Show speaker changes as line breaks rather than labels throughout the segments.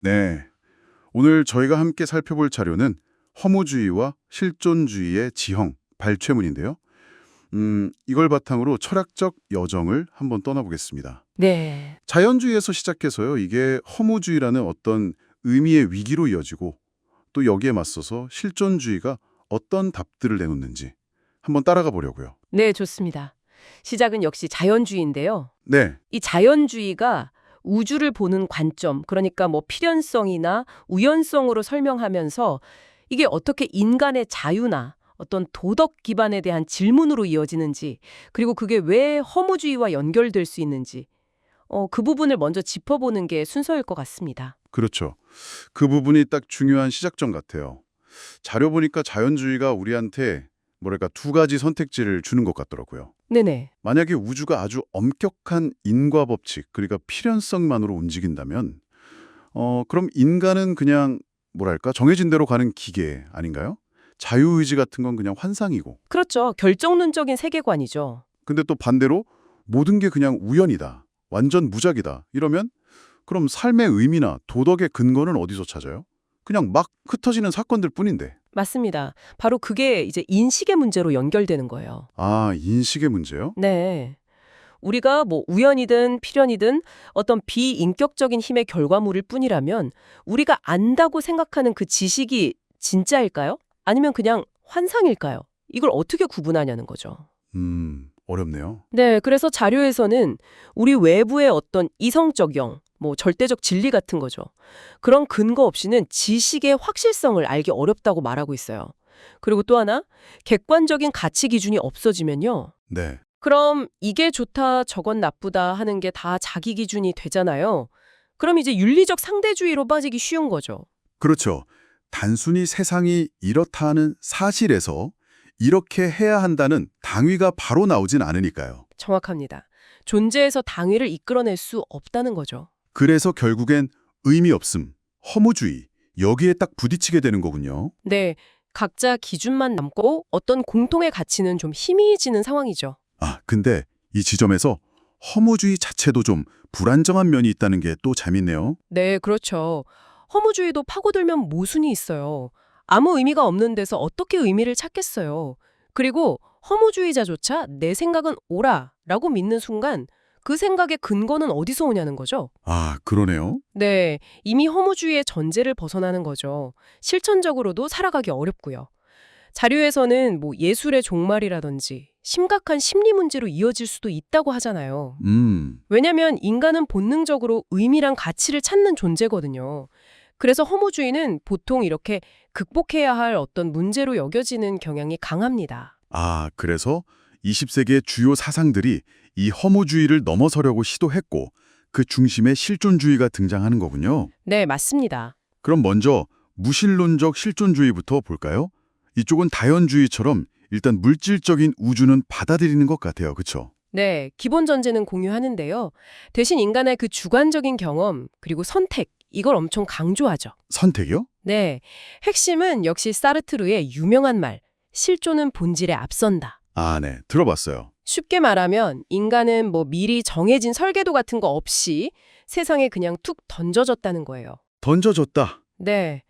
네. 오늘 저희가 함께 살펴볼 자료는 허무주의와 실존주의의 지형, 발췌문인데요. 음, 이걸 바탕으로 철학적 여정을 한번 떠나보겠습니다.
네.
자연주의에서 시작해서요. 이게 허무주의라는 어떤 의미의 위기로 이어지고 또 여기에 맞서서 실존주의가 어떤 답들을 내놓는지 한번 따라가 보려고요.
네, 좋습니다. 시작은 역시 자연주의인데요.
네.
이 자연주의가 우주를 보는 관점, 그러니까 뭐 필연성이나 우연성으로 설명하면서 이게 어떻게 인간의 자유나 어떤 도덕 기반에 대한 질문으로 이어지는지, 그리고 그게 왜 허무주의와 연결될 수 있는지, 어, 그 부분을 먼저 짚어보는 게 순서일 것 같습니다.
그렇죠. 그 부분이 딱 중요한 시작점 같아요. 자료 보니까 자연주의가 우리한테 뭐랄까 두 가지 선택지를 주는 것 같더라고요.
네네.
만약에 우주가 아주 엄격한 인과 법칙, 그러니까 필연성만으로 움직인다면 어, 그럼 인간은 그냥 뭐랄까 정해진 대로 가는 기계 아닌가요? 자유의지 같은 건 그냥 환상이고.
그렇죠. 결정론적인 세계관이죠.
근데 또 반대로 모든 게 그냥 우연이다. 완전 무작이다. 이러면 그럼 삶의 의미나 도덕의 근거는 어디서 찾아요? 그냥 막 흩어지는 사건들 뿐인데.
맞습니다. 바로 그게 이제 인식의 문제로 연결되는 거예요.
아, 인식의 문제요?
네. 우리가 뭐 우연이든 필연이든 어떤 비인격적인 힘의 결과물일 뿐이라면 우리가 안다고 생각하는 그 지식이 진짜일까요? 아니면 그냥 환상일까요? 이걸 어떻게 구분하냐는 거죠.
음, 어렵네요.
네, 그래서 자료에서는 우리 외부의 어떤 이성적 영, 뭐 절대적 진리 같은 거죠. 그런 근거 없이는 지식의 확실성을 알기 어렵다고 말하고 있어요. 그리고 또 하나, 객관적인 가치 기준이 없어지면요.
네.
그럼 이게 좋다, 저건 나쁘다 하는 게 다 자기 기준이 되잖아요. 그럼 이제 윤리적 상대주의로 빠지기 쉬운 거죠.
그렇죠. 단순히 세상이 이렇다 하는 사실에서 이렇게 해야 한다는 당위가 바로 나오진 않으니까요.
정확합니다. 존재에서 당위를 이끌어낼 수 없다는 거죠.
그래서 결국엔 의미 없음, 허무주의, 여기에 딱 부딪히게 되는 거군요.
네, 각자 기준만 남고 어떤 공통의 가치는 좀 희미해지는 상황이죠.
아, 근데 이 지점에서 허무주의 자체도 좀 불안정한 면이 있다는 게 또 재밌네요.
네, 그렇죠. 허무주의도 파고들면 모순이 있어요. 아무 의미가 없는 데서 어떻게 의미를 찾겠어요. 그리고 허무주의자조차 내 생각은 옳아라고 믿는 순간 그 생각의 근거는 어디서 오냐는 거죠.
아, 그러네요.
네, 이미 허무주의의 전제를 벗어나는 거죠. 실천적으로도 살아가기 어렵고요. 자료에서는 뭐 예술의 종말이라든지 심각한 심리 문제로 이어질 수도 있다고 하잖아요.
음,
왜냐면 인간은 본능적으로 의미랑 가치를 찾는 존재거든요. 그래서 허무주의는 보통 이렇게 극복해야 할 어떤 문제로 여겨지는 경향이 강합니다.
아, 그래서 20세기의 주요 사상들이 이 허무주의를 넘어서려고 시도했고 그 중심에 실존주의가 등장하는 거군요.
네, 맞습니다.
그럼 먼저 무신론적 실존주의부터 볼까요? 이쪽은 다연주의처럼 일단 물질적인 우주는 받아들이는 것 같아요. 그렇죠?
네, 기본 전제는 공유하는데요. 대신 인간의 그 주관적인 경험, 그리고 선택, 이걸 엄청 강조하죠.
선택이요?
네, 핵심은 역시 사르트르의 유명한 말, 실존은 본질에 앞선다.
아, 네. 들어봤어요.
쉽게 말하면 인간은 뭐 미리 정해진 설계도 같은 거 없이 세상에 그냥 툭 던져졌다는 거예요.
던져줬다.
네.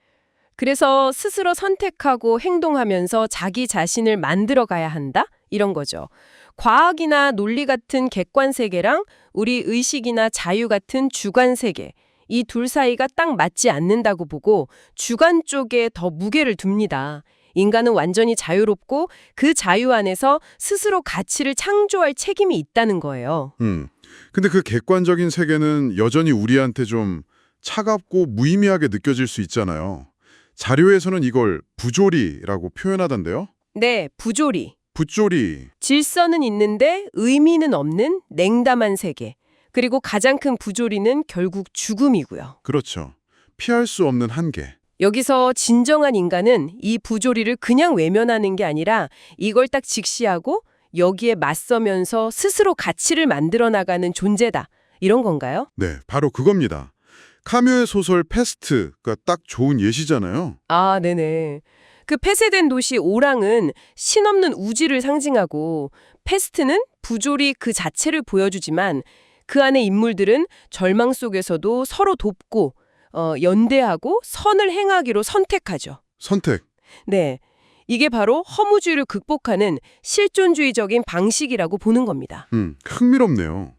그래서 스스로 선택하고 행동하면서 자기 자신을 만들어 가야 한다? 이런 거죠. 과학이나 논리 같은 객관 세계랑 우리 의식이나 자유 같은 주관 세계. 이 둘 사이가 딱 맞지 않는다고 보고 주관 쪽에 더 무게를 둡니다. 인간은 완전히 자유롭고 그 자유 안에서 스스로 가치를 창조할 책임이 있다는 거예요.
음. 근데 그 객관적인 세계는 여전히 우리한테 좀 차갑고 무의미하게 느껴질 수 있잖아요. 자료에서는 이걸 부조리라고 표현하던데요.
네, 부조리.
부조리.
질서는 있는데 의미는 없는 냉담한 세계. 그리고 가장 큰 부조리는 결국 죽음이고요.
그렇죠. 피할 수 없는 한계.
여기서 진정한 인간은 이 부조리를 그냥 외면하는 게 아니라 이걸 딱 직시하고 여기에 맞서면서 스스로 가치를 만들어 나가는 존재다. 이런 건가요?
네, 바로 그겁니다. 카뮤의 소설 패스트가 딱 좋은 예시잖아요.
아, 네네. 그 폐쇄된 도시 오랑은 신없는 우지를 상징하고 패스트는 부조리 그 자체를 보여주지만 그 안의 인물들은 절망 속에서도 서로 돕고 어, 연대하고 선을 행하기로 선택하죠.
선택.
네. 이게 바로 허무주의를 극복하는 실존주의적인 방식이라고 보는 겁니다.
음, 흥미롭네요.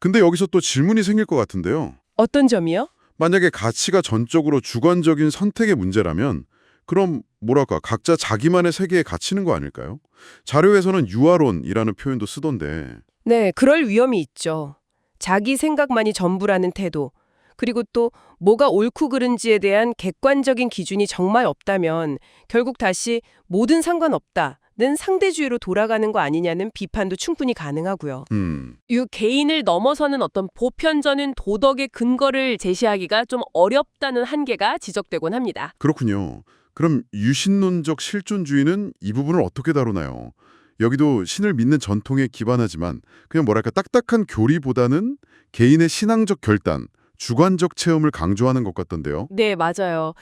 근데 여기서 또 질문이 생길 것 같은데요.
어떤 점이요?
만약에 가치가 전적으로 주관적인 선택의 문제라면 그럼 뭐랄까 각자 자기만의 세계에 갇히는 거 아닐까요? 자료에서는 유아론이라는 표현도 쓰던데
네, 그럴 위험이 있죠. 자기 생각만이 전부라는 태도. 그리고 또 뭐가 옳고 그른지에 대한 객관적인 기준이 정말 없다면 결국 다시 모든 상관없다 는 상대주의로 돌아가는 거 아니냐는 비판도 충분히 가능하고요.
음,
이 개인을 넘어서는 어떤 보편적인 도덕의 근거를 제시하기가 좀 어렵다는 한계가 지적되곤 합니다.
그렇군요. 그럼 유신론적 실존주의는 이 부분을 어떻게 다루나요? 여기도 신을 믿는 전통에 기반하지만 그냥 뭐랄까 딱딱한 교리보다는 개인의 신앙적 결단, 주관적 체험을 강조하는 것 같던데요.
네, 맞아요.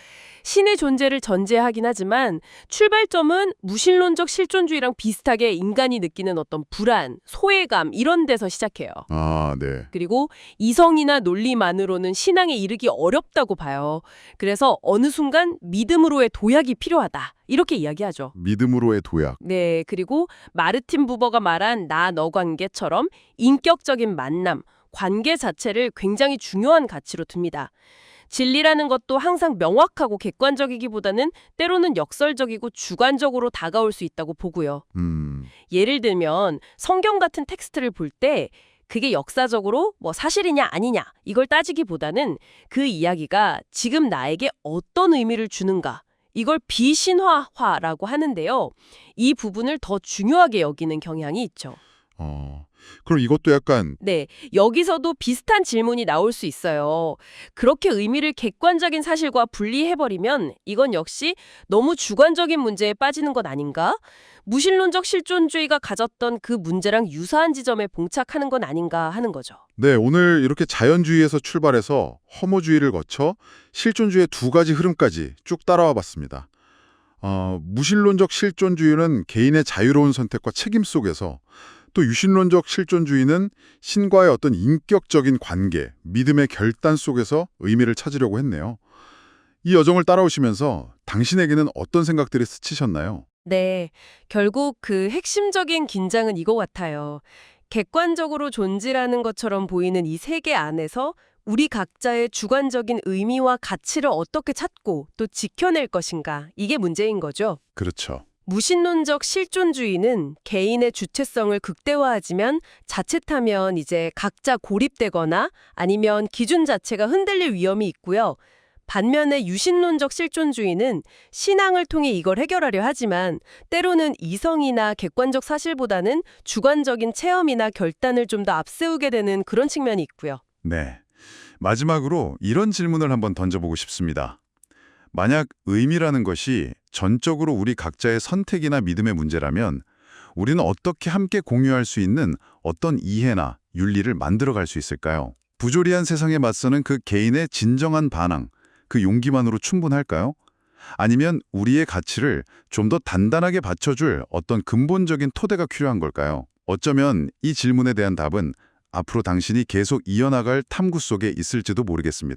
신의 존재를 전제하긴 하지만 출발점은 무신론적 실존주의랑 비슷하게 인간이 느끼는 어떤 불안, 소외감 이런 데서 시작해요.
아, 네.
그리고 이성이나 논리만으로는 신앙에 이르기 어렵다고 봐요. 그래서 어느 순간 믿음으로의 도약이 필요하다. 이렇게 이야기하죠.
믿음으로의 도약.
네, 그리고 마르틴 부버가 말한 나 너 관계처럼 인격적인 만남, 관계 자체를 굉장히 중요한 가치로 듭니다. 진리라는 것도 항상 명확하고 객관적이기보다는 때로는 역설적이고 주관적으로 다가올 수 있다고 보고요.
음,
예를 들면 성경 같은 텍스트를 볼 때 그게 역사적으로 뭐 사실이냐 아니냐 이걸 따지기보다는 그 이야기가 지금 나에게 어떤 의미를 주는가 이걸 비신화화라고 하는데요. 이 부분을 더 중요하게 여기는 경향이 있죠.
어. 그럼 이것도 약간
네, 여기서도 비슷한 질문이 나올 수 있어요. 그렇게 의미를 객관적인 사실과 분리해버리면 이건 역시 너무 주관적인 문제에 빠지는 것 아닌가? 무신론적 실존주의가 가졌던 그 문제랑 유사한 지점에 봉착하는 건 아닌가 하는 거죠.
네, 오늘 이렇게 자연주의에서 출발해서 허무주의를 거쳐 실존주의의 두 가지 흐름까지 쭉 따라와 봤습니다. 어, 무신론적 실존주의는 개인의 자유로운 선택과 책임 속에서 또 유신론적 실존주의는 신과의 어떤 인격적인 관계, 믿음의 결단 속에서 의미를 찾으려고 했네요. 이 여정을 따라오시면서 당신에게는 어떤 생각들이 스치셨나요?
네, 결국 그 핵심적인 긴장은 이거 같아요. 객관적으로 존재라는 것처럼 보이는 이 세계 안에서 우리 각자의 주관적인 의미와 가치를 어떻게 찾고 또 지켜낼 것인가 이게 문제인 거죠.
그렇죠.
무신론적 실존주의는 개인의 주체성을 극대화하지만 자칫하면 이제 각자 고립되거나 아니면 기준 자체가 흔들릴 위험이 있고요. 반면에 유신론적 실존주의는 신앙을 통해 이걸 해결하려 하지만 때로는 이성이나 객관적 사실보다는 주관적인 체험이나 결단을 좀 더 앞세우게 되는 그런 측면이 있고요.
네. 마지막으로 이런 질문을 한번 던져보고 싶습니다. 만약 의미라는 것이 전적으로 우리 각자의 선택이나 믿음의 문제라면 우리는 어떻게 함께 공유할 수 있는 어떤 이해나 윤리를 만들어갈 수 있을까요? 부조리한 세상에 맞서는 그 개인의 진정한 반항, 그 용기만으로 충분할까요? 아니면 우리의 가치를 좀 더 단단하게 받쳐줄 어떤 근본적인 토대가 필요한 걸까요? 어쩌면 이 질문에 대한 답은 앞으로 당신이 계속 이어나갈 탐구 속에 있을지도 모르겠습니다.